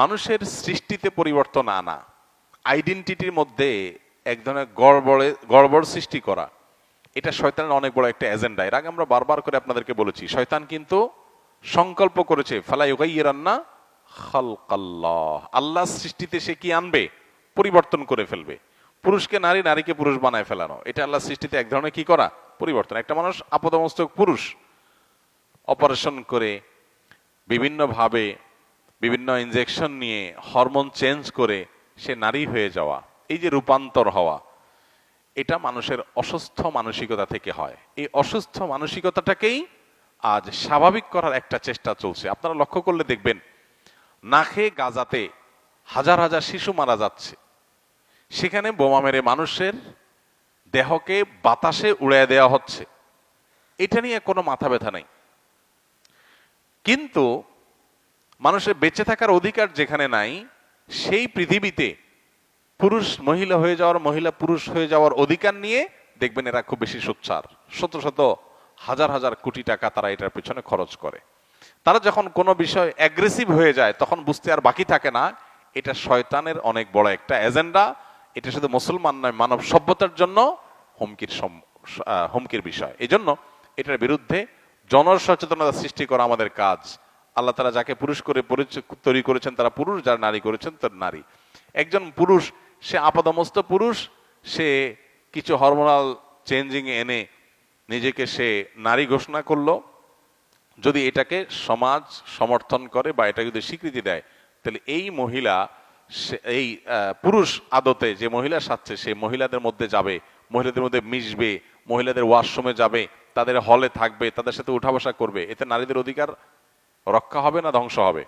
মানুষের সৃষ্টিতে পরিবর্তন আনা আইডেন্টিটির মধ্যে এক ধরনের গড়বড়ে, গড়বড় সৃষ্টি করা, এটা শয়তানের অনেক বড় একটা এজেন্ডা এর আগে আমরা বারবার করে আপনাদেরকে বলেছি, শয়তান কিন্তু সংকল্প করেছে ফালাই রান্না খালকাল্লাহ। আল্লাহ সৃষ্টিতে সে কি আনবে? পরিবর্তন করে ফেলবে। পুরুষকে নারী, নারীকে পুরুষ বানায় ফেলানো। এটা আল্লাহ সৃষ্টিতে এক ধরনের কি করা? পরিবর্তন। একটা মানুষ আপদমস্তক পুরুষ, অপারেশন করে বিভিন্নভাবে বিভিন্ন ইনজেকশন নিয়ে হরমোন চেঞ্জ করে সে নারী হয়ে যাওয়া, এই যে রূপান্তর হওয়া, এটা মানুষের অসুস্থ মানসিকতা থেকে হয়। এই অসুস্থ মানসিকতাটাকেই আজ স্বাভাবিক করার একটা চেষ্টা চলছে। আপনারা লক্ষ্য করলে দেখবেন, না খেয়ে গাজাতে হাজার হাজার শিশু মারা যাচ্ছে। সেখানে বোমা মেরে মানুষের দেহকে বাতাসে উড়িয়ে দেওয়া হচ্ছে। এটা নিয়ে কোনো মাথা ব্যথা নেই। কিন্তু মানুষের বেঁচে থাকার অধিকার যেখানে নাই, সেই পৃথিবীতে পুরুষ মহিলা হয়ে যাওয়ার, মহিলা পুরুষ হয়ে যাওয়ার অধিকার নিয়ে দেখবেন এরা খুব বেশি সোচ্চার। শত শত হাজার হাজার কোটি টাকা তারা এটার পেছনে খরচ করে। তারা যখন কোনো বিষয় অ্যাগ্রেসিভ হয়ে যায়, তখন বুঝতে আর বাকি থাকে না, এটা শয়তানের অনেক বড় একটা এজেন্ডা এটা শুধু মুসলমান নয়, মানব সভ্যতার জন্য হুমকির হুমকির বিষয়। এই জন্য এটার বিরুদ্ধে জনসচেতনতা সৃষ্টি করা আমাদের কাজ। আল্লাহ তারা যাকে পুরুষ করে তৈরি করেছেন, তারা পুরুষ, যারা নারী করেছেন, তার নারী। একজন পুরুষ, সে আপাদমস্ত পুরুষ, সে কিছু হরমোনাল চেঞ্জিং এনে নিজেকে সে নারী ঘোষণা করল। যদি এটাকে সমাজ সমর্থন করে বা এটা যদি স্বীকৃতি দেয়, তাহলে এই মহিলা এই পুরুষ আদতে যে মহিলা সাচ্ছে সে মহিলাদের মধ্যে যাবে, মহিলাদের মধ্যে মিশবে, মহিলাদের ওয়াশরুমে যাবে, তাদের হলে থাকবে, তাদের সাথে উঠা বসা করবে। এতে নারীদের অধিকার রক্ষা হবে না, ধ্বংস হবে?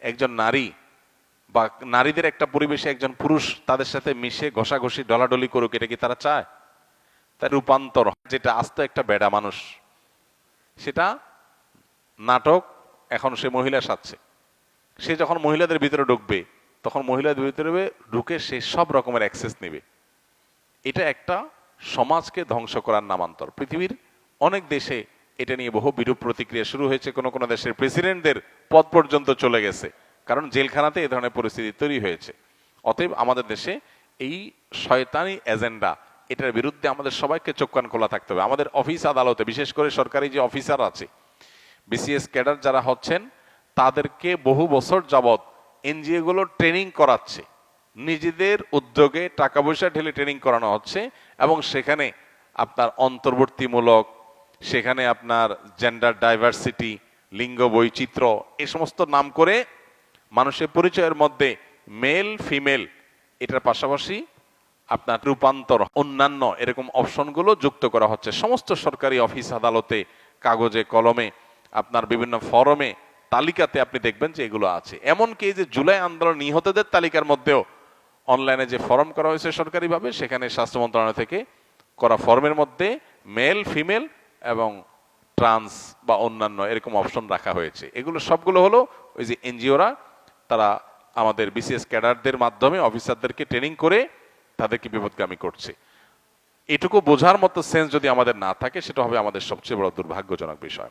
একজন নারী বা নারীদের একটা পরিবেশে একজন পুরুষ তাদের সাথে মিশে ঘষাঘষি, ডলাডলি করুক, এটা কি তারা চায়? তার রূপান্তর যেটা আস্ত একটা বেডা মানুষ। সেটা নাটক এখন সে মহিলা সাজছে। সে যখন মহিলাদের ভিতরে ঢুকবে, তখন মহিলাদের ভিতরে ঢুকে সে সব রকমের অ্যাক্সেস নেবে। এটা একটা সমাজকে ধ্বংস করার নামান্তর। পৃথিবীর অনেক দেশে এটা নিয়ে বহু বিরূপ প্রতিক্রিয়া শুরু হয়েছে। কোনো কোনো দেশের প্রেসিডেন্টদের পদ পর্যন্ত চলে গেছে। কারণ জেলখানাতে এ ধরনের পরিস্থিতি তৈরি হয়েছে। অতএব আমাদের দেশে এই শয়তানি এজেন্ডা, এটার বিরুদ্ধে আমাদের সবাইকে চোখ কান খোলা থাকতে হবে। আমাদের অফিস আদালতে, বিশেষ করে সরকারি যে অফিসার আছে, বিসিএস ক্যাডার যারা হচ্ছেন, তাদেরকে বহু বছর যাবৎ এনজিও গুলো ট্রেনিং করাচ্ছে। নিজেদের উদ্যোগে টাকা পয়সা ঢেলে ট্রেনিং করানো হচ্ছে এবং সেখানে আপনার অন্তর্বর্তীমূলক সেখানে আপনার জেন্ডার ডাইভার্সিটি লিঙ্গ বৈচিত্র্য, এ সমস্ত নাম করে মানুষের পরিচয়ের মধ্যে মেল ফিমেল এটার পাশাপাশি আপনার রূপান্তর, অন্যান্য এরকম অপশনগুলো যুক্ত করা হচ্ছে। সমস্ত সরকারি অফিস আদালতে, কাগজে, কলমে, আপনার বিভিন্ন ফরমে, তালিকাতে আপনি দেখবেন যে এগুলো আছে। এমনকি যে জুলাই আন্দোলন নিহতদের তালিকার মধ্যেও অনলাইনে যে ফর্ম করা হয়েছে সরকারিভাবে, সেখানে স্বাস্থ্য মন্ত্রণালয় থেকে করা ফর্মের মধ্যে মেল ফিমেল এবং ট্রান্স বা অন্যান্য এরকম অপশন রাখা হয়েছে। এগুলো সবগুলো হলো ওই যে এনজিওরা, তারা আমাদের বিসিএস ক্যাডারদের মাধ্যমে অফিসারদেরকে ট্রেনিং করে তাদেরকে বিপদগামী করছে। এটুকু বোঝার মতো সেন্স যদি আমাদের না থাকে, সেটা হবে আমাদের সবচেয়ে বড় দুর্ভাগ্যজনক বিষয়।